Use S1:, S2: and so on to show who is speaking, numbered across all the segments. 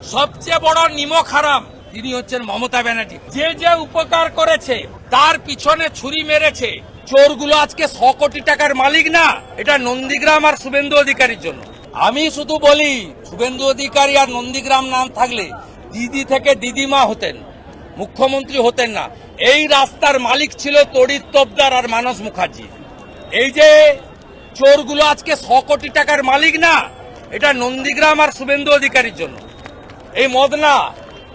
S1: সবচেয়ে বড় নিমক হারাম, তিনি হচ্ছেন মমতা ব্যানার্জি। যে যে উপকার করেছে, তার পিছনে ছুরি মেরেছে। চোরগুলো আজকে শ কোটি টাকার মালিক না, এটা নন্দীগ্রাম আর শুভেন্দু অধিকারীর জন্য। আমি শুধু বলি, শুভেন্দু অধিকারী আর নন্দীগ্রাম নাম থাকলে দিদি থেকে দিদিমা হতেন, মুখ্যমন্ত্রী হতেন না। এই রাস্তার মালিক ছিল তড়িৎ তোপদার আর মানস মুখার্জি। এই যে চোরগুলো আজকে শ কোটি টাকার মালিক না, এটা নন্দীগ্রাম আর শুভেন্দু অধিকারীর জন্য। এই মদনা,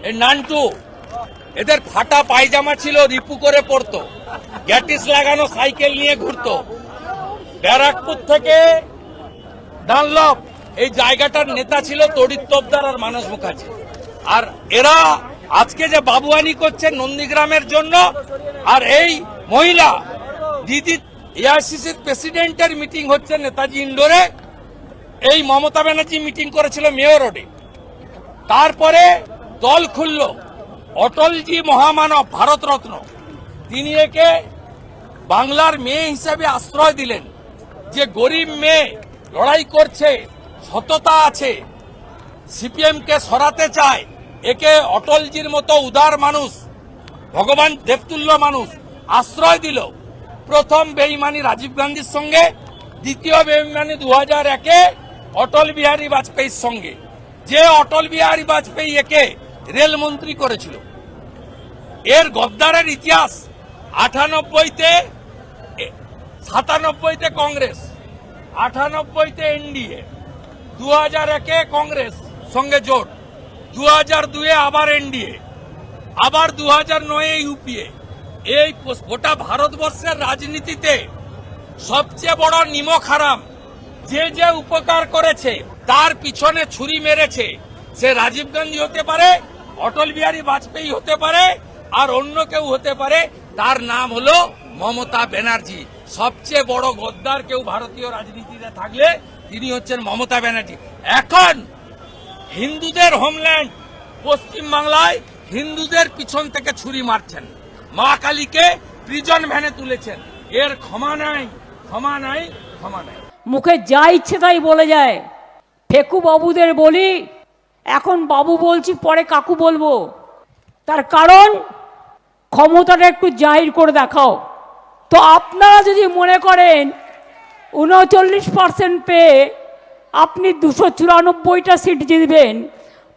S1: এই নান্টু, এদের ফাটা পায়জামা ছিল, রিপু করে পড়তো গ্যাটিস লাগানো সাইকেল নিয়ে ঘুরতো। ব্যারাকপুর থেকে ডানলপ, এই জায়গাটার নেতা ছিল তড়িৎ তোপদার আর মানস মুখার্জি। আর এরা আজকে যে বাবুয়ানি করছে নন্দীগ্রামের জন্য, আর এই মহিলা, দিদি এআইসিসির প্রেসিডেন্টের মিটিং হচ্ছে নেতাজি ইন্ডোরে। এই মমতা ব্যানার্জি মিটিং করেছিল মেয়র রোডে। তারপরে দল খুলল, অটলজি মহামানব ভারতরত্ন। তিনি একে বাংলার মেয়ে হিসেবে আশ্রয় দিলেন, যে গরিব মেয়ে লড়াই করছে, সততা আছে সিপিএম কে সরাতে চায়, একে অটলজির মতো উদার মানুষ, ভগবান দেবতুল্য মানুষ আশ্রয় দিল। প্রথম বেইমানি রাজীব গান্ধীর সঙ্গে, দ্বিতীয় বেইমানি দু হাজার একে অটল বিহারী বাজপেয়ীর সঙ্গে। যে অটল বিহারী বাজপেয়ী একে রেলমন্ত্রী করেছিল। এর গদ্দারের ইতিহাস আটানব্বইতে সাতানব্বইতে কংগ্রেস, আটানব্বইতে এনডিএ দু হাজার একে কংগ্রেস সঙ্গে জোট দু হাজার দুয়ে আবার এনডিএ, আবার দু হাজার নয়ে ইউপিএ। এই গোটা ভারতবর্ষের রাজনীতিতে সবচেয়ে বড় নিমক হারাম, যে যে উপকার করেছে তার পিছনে ছুরি মেরেছে। সে রাজীব গান্ধী হতে পারে, অটল বিহারী বাজপেয়ী হতে পারে, আর অন্য কেউ হতে পারে। তার নাম হলো মমতা ব্যানার্জি। সবচেয়ে বড় গদ্দার কেউ ভারতীয় রাজনীতিতে থাকলে তিনি হচ্ছেন মমতা ব্যানার্জি। এখন হিন্দুদের হোমল্যান্ড পশ্চিম বাংলায় হিন্দুদের পিছন থেকে ছুরি মারছেন। মা কালীকে প্রিজন ভ্যানে তুলেছেন। এর ক্ষমা নাই ক্ষমা নাই ক্ষমা নাই।
S2: মুখে যা ইচ্ছে তাই বলে যায়। ফেকু বাবুদের বলি, এখন বাবু বলছি, পরে কাকু বলব। তার কারণ, ক্ষমতাটা একটু জাহির করে দেখাও। তো আপনারা যদি মনে করেন, উনচল্লিশ পার্সেন্ট পেয়ে আপনি দুশো চুরানব্বইটা সিট জিতবেন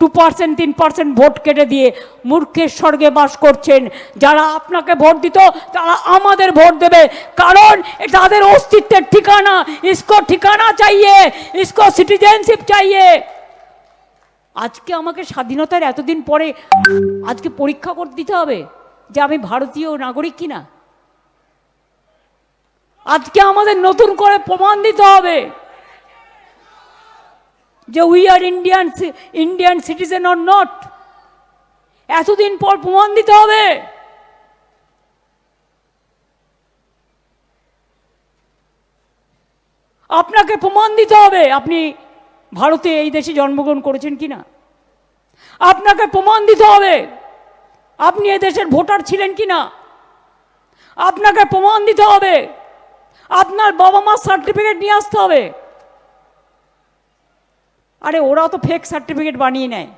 S2: টু পার্সেন্ট তিন পার্সেন্ট ভোট কেটে দিয়ে মূর্খের স্বর্গে বাস করছেন। যারা আপনাকে ভোট দিত, তারা আমাদের ভোট দেবে। কারণ তাদের অস্তিত্বের ঠিকানা, ইসকো ঠিকানা চাইয়ে, ইসকো সিটিজেনশিপ চাইয়ে। আজকে আমাকে স্বাধীনতার এতদিন পরে আজকে পরীক্ষা করে দিতে হবে যে আমি ভারতীয় নাগরিক কিনা। আজকে আমাদের নতুন করে প্রমাণ দিতে হবে। যে we are Indian Indian citizen or not এতদিন পর প্রমাণ দিতে হবে। আপনাকে প্রমাণ দিতে হবে আপনি ভারতে এই দেশে জন্মগ্রহণ করেছেন কিনা। আপনাকে প্রমাণ দিতে হবে আপনি এ দেশের ভোটার ছিলেন কিনা। আপনাকে প্রমাণ দিতে হবে। আপনার বাবা মার সার্টিফিকেট নিয়ে আসতে হবে। আরে ওরাও তো ফেক সার্টিফিকেট বানিয়ে নেয়।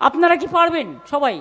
S2: আপনারা কি পারবেন সবাই?